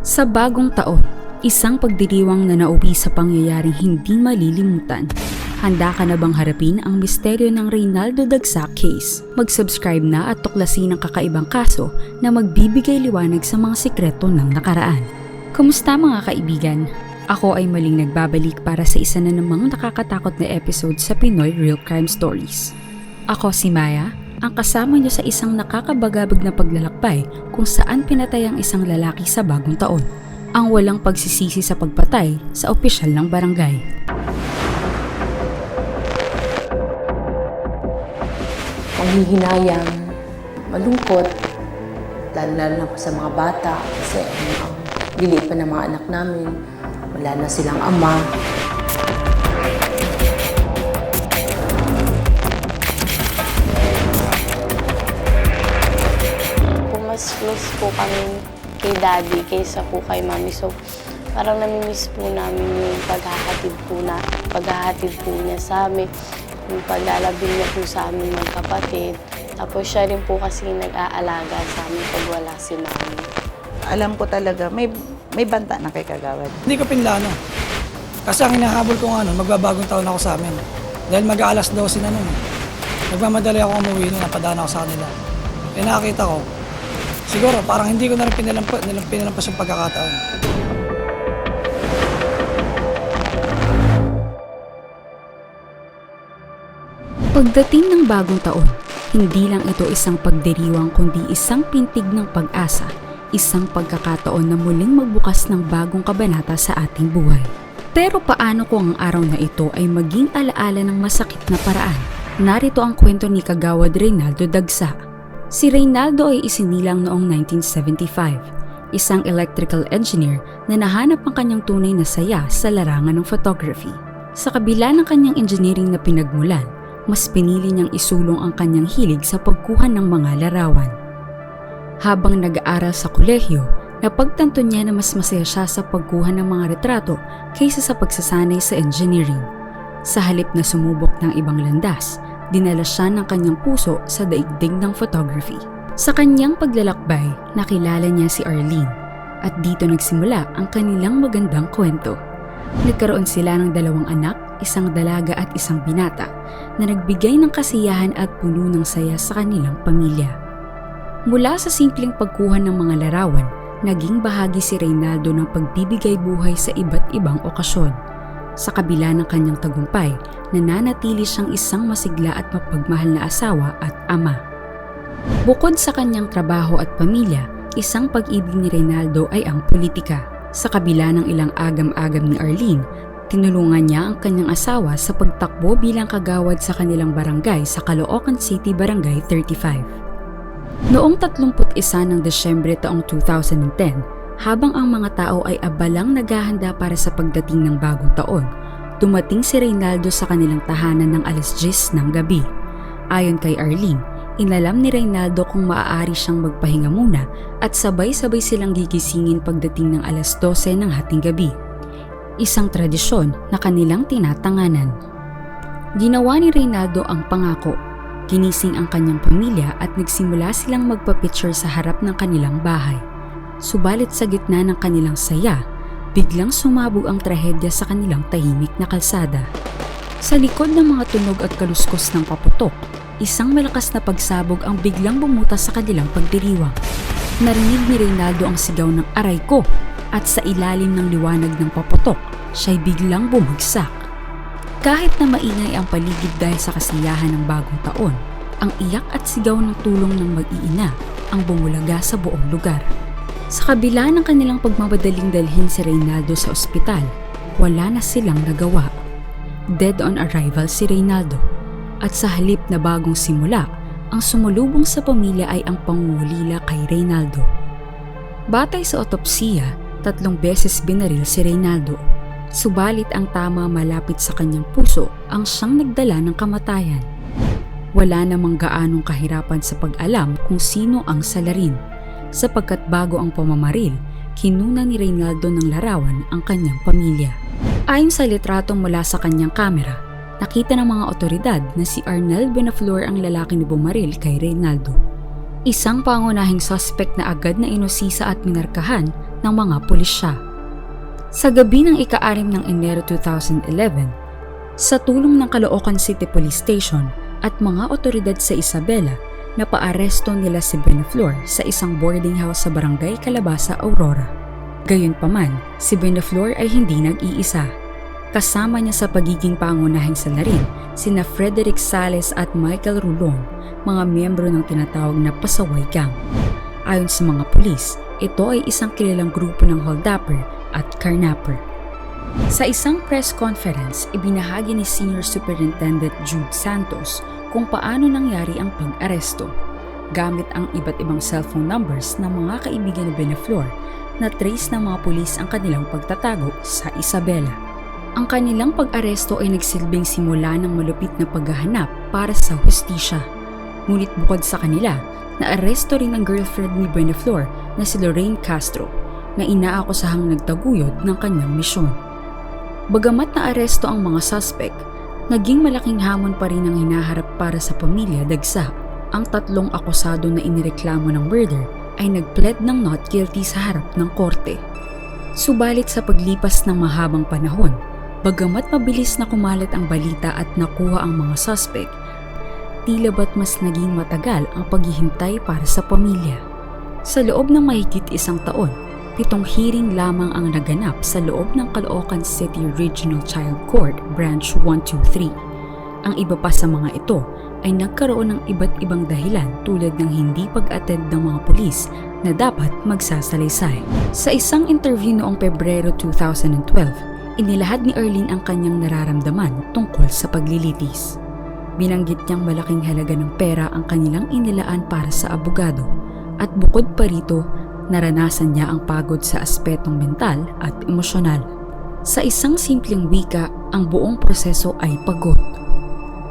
Sa bagong taon, isang pagdiriwang na nauwi sa pangyayaring hindi malilimutan. Handa ka na bang harapin ang misteryo ng Reynaldo Dagsa case? Mag-subscribe na at tuklasin ang kakaibang kaso na magbibigay liwanag sa mga sikreto ng nakaraan. Kumusta mga kaibigan? Ako ay maling nagbabalik para sa isa na namang nakakatakot na episode sa Pinoy Real Crime Stories. Ako si Maya, ang kasama niyo sa isang nakakabagabag na paglalakbay kung saan pinatay ang isang lalaki sa bagong taon. Ang walang pagsisisi sa pagpatay sa opisyal ng barangay. panghihinayang, malungkot, lalo lalo na sa mga bata kasi ang, lilit pa ng mga anak namin, wala na silang ama. Close po kami kay daddy kaysa po kay mami. So, parang namimiss po namin yung paghahatid po, na, paghahatid po niya sa amin, yung paglalabing niya po sa amin magkapatid. Tapos siya rin po kasi nag-aalaga sa amin pag wala si mami. alam ko talaga, may may banta na kay Kagawad. Hindi ko pinlano. Kasi ang hinahabol ko nga nun, magbabagong taon ako sa amin. Dahil mag-aalas 12 na nun. Nagmamadali ako umuwi nun, napadaan ako sa kanila. Eh nakakita ko, siguro parang hindi ko na rin pinalampas, pinalampas yung pagkakataon. Pagdating ng bagong taon, hindi lang ito isang pagdiriwang kundi isang pintig ng pag-asa, isang pagkakataon na muling magbukas ng bagong kabanata sa ating buhay. Pero paano kung ang araw na ito ay maging alaala ng masakit na paraan? Narito ang kwento ni Kagawad Reynaldo Dagsa. Si Reynaldo ay isinilang noong 1975, isang electrical engineer na nahanap ang kanyang tunay na saya sa larangan ng photography. Sa kabila ng kanyang engineering na pinagmulan, mas pinili niyang isulong ang kanyang hilig sa pagkuha ng mga larawan. Habang nag-aaral sa kolehiyo, napagtanto niya na mas masaya siya sa pagkuha ng mga retrato kaysa sa pagsasanay sa engineering. Sa halip na sumubok ng ibang landas, dinala siya ng kanyang puso sa daigdig ng photography. Sa kanyang paglalakbay, nakilala niya si Arlene at dito nagsimula ang kanilang magandang kwento. Nagkaroon sila ng dalawang anak, isang dalaga at isang binata na nagbigay ng kasiyahan at puno ng saya sa kanilang pamilya. Mula sa simpleng pagkuha ng mga larawan, naging bahagi si Reynaldo ng pagbibigay buhay sa iba't ibang okasyon. Sa kabila ng kanyang tagumpay, nananatili siyang isang masigla at mapagmahal na asawa at ama. Bukod sa kanyang trabaho at pamilya, isang pag-ibig ni Reynaldo ay ang politika. Sa kabila ng ilang agam-agam ni Arlene, tinulungan niya ang kanyang asawa sa pagtakbo bilang kagawad sa kanilang barangay sa Caloocan City Barangay 35. Noong 31 ng Desyembre taong 2010, habang ang mga tao ay abalang naghahanda para sa pagdating ng bagong taon, dumating si Reynaldo sa kanilang tahanan ng alas 10 ng gabi. Ayon kay Arlene, inalam ni Reynaldo kung maaari siyang magpahinga muna at sabay-sabay silang gigisingin pagdating ng alas 12 ng hating gabi. Isang tradisyon na kanilang tinatanganan. Ginawa ni Reynaldo ang pangako. Ginising ang kanyang pamilya at nagsimula silang magpa-picture sa harap ng kanilang bahay. Subalit sa gitna ng kanilang saya, biglang sumabog ang trahedya sa kanilang tahimik na kalsada. Sa likod ng mga tunog at kaluskos ng paputok, isang malakas na pagsabog ang biglang bumutas sa kanilang pagdiriwang. Narinig ni Reynaldo ang sigaw ng aray ko at sa ilalim ng liwanag ng paputok, siya'y biglang bumagsak. Kahit na maingay ang paligid dahil sa kasiyahan ng bagong taon, ang iyak at sigaw ng tulong ng mag-iina ang bumulaga sa buong lugar. Sa kabila ng kanilang pagmamadaling dalhin si Reynaldo sa ospital, wala na silang nagawa. Dead on arrival si Reynaldo at sa halip na bagong simula, ang sumulubong sa pamilya ay ang pangungulila kay Reynaldo. Batay sa otopsiya, tatlong beses binaril si Reynaldo. Subalit ang tama malapit sa kanyang puso ang siyang nagdala ng kamatayan. Wala namang gaanong kahirapan sa pag-alam kung sino ang salarin, sapagkat bago ang pamamaril, kinuna ni Reynaldo ng larawan ang kanyang pamilya. Ayon sa litratong mula sa kanyang kamera, nakita ng mga otoridad na si Arnel Benaflor ang lalaki ni bumaril kay Reynaldo. Isang pangunahing suspect na agad na inusisa at minarkahan ng mga pulisya. Sa gabi ng ika-anim ng Enero 2011, sa tulong ng Caloocan City Police Station at mga otoridad sa Isabela, napaaresto nila si Beneflor sa isang boarding house sa barangay Calabasa, Aurora. Gayunpaman, si Beneflor ay hindi nag-iisa. Kasama niya sa pagiging pangunahing salarin sina Frederick Sales at Michael Rulon, mga miyembro ng tinatawag na Pasaway Gang. Ayon sa mga pulis, ito ay isang kilalang grupo ng holdupper at carnapper. Sa isang press conference, ibinahagi ni Senior Superintendent Jude Santos kung paano nangyari ang pag-aresto. Gamit ang iba't ibang cellphone numbers ng mga kaibigan ni Beneflor, na trace ng mga pulis ang kanilang pagtatago sa Isabela. Ang kanilang pag-aresto ay nagsilbing simula ng malupit na paghahanap para sa hustisya. Ngunit bukod sa kanila, naaresto rin ang girlfriend ni Beneflor na si Lorraine Castro na inaakusahang nagtaguyod ng kanyang misyon. Bagamat naaresto ang mga suspect, naging malaking hamon pa rin ang hinaharap para sa pamilya Dagsa. Ang tatlong akusado na inireklamo ng murder ay nagpled ng not guilty sa harap ng korte. Subalit sa paglipas ng mahabang panahon, bagamat mabilis na kumalat ang balita at nakuha ang mga suspect, tila ba't mas naging matagal ang paghihintay para sa pamilya. Sa loob ng mahigit isang taon, pitong hearing lamang ang naganap sa loob ng Caloocan City Regional Child Court Branch 123. Ang iba pa sa mga ito ay nagkaroon ng iba't ibang dahilan tulad ng hindi pag-attend ng mga pulis na dapat magsasalaysay. Sa isang interview noong Pebrero 2012, inilahad ni Erlene ang kanyang nararamdaman tungkol sa paglilitis. Binanggit niyang malaking halaga ng pera ang kanilang inilaan para sa abogado at bukod pa rito, naranasan niya ang pagod sa aspetong mental at emosyonal. Sa isang simpleng wika, ang buong proseso ay pagod.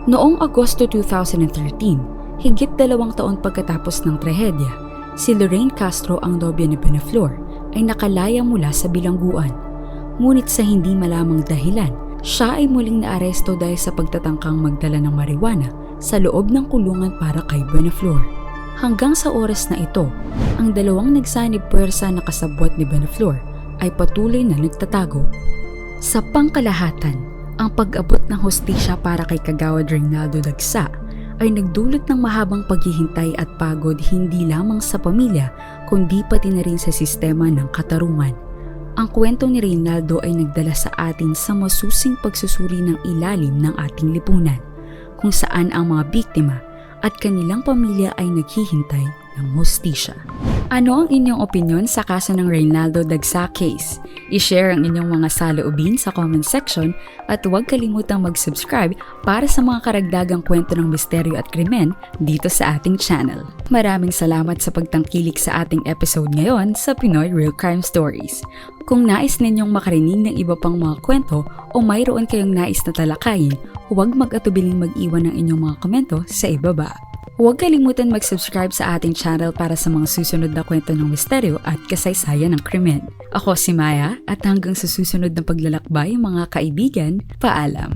Noong Agosto 2013, higit dalawang taon pagkatapos ng trahedya, si Lorraine Castro ang nobya ni Beneflor ay nakalaya mula sa bilangguan. Ngunit sa hindi malamang dahilan, siya ay muling naaresto dahil sa pagtatangkang magdala ng marijuana sa loob ng kulungan para kay Beneflor. Hanggang sa oras na ito, ang dalawang nagsanib puwersa na kasabwat ni Beneflor ay patuloy na nagtatago. Sa pangkalahatan, ang pag-abot ng hostisya para kay Kagawad Reynaldo Dagsa ay nagdulot ng mahabang paghihintay at pagod hindi lamang sa pamilya kundi pati na rin sa sistema ng katarungan. Ang kwento ni Reynaldo ay nagdala sa atin sa masusing pagsusuri ng ilalim ng ating lipunan kung saan ang mga biktima at kanilang pamilya ay naghihintay ng hostisya. Ano ang inyong opinion sa kaso ng Reynaldo Dagsa case? I-share ang inyong mga saloobin sa comment section at huwag kalimutang mag-subscribe para sa mga karagdagang kwento ng misteryo at krimen dito sa ating channel. Maraming salamat sa pagtangkilik sa ating episode ngayon sa Pinoy Real Crime Stories. Kung nais ninyong makarinig ng iba pang mga kwento o mayroon kayong nais na talakayin, huwag mag-atubiling mag-iwan ng inyong mga komento sa ibaba. Huwag kalimutan mag-subscribe sa ating channel para sa mga susunod na kwento ng misteryo at kasaysayan ng krimen. Ako si Maya at hanggang sa susunod na paglalakbay mga kaibigan, paalam!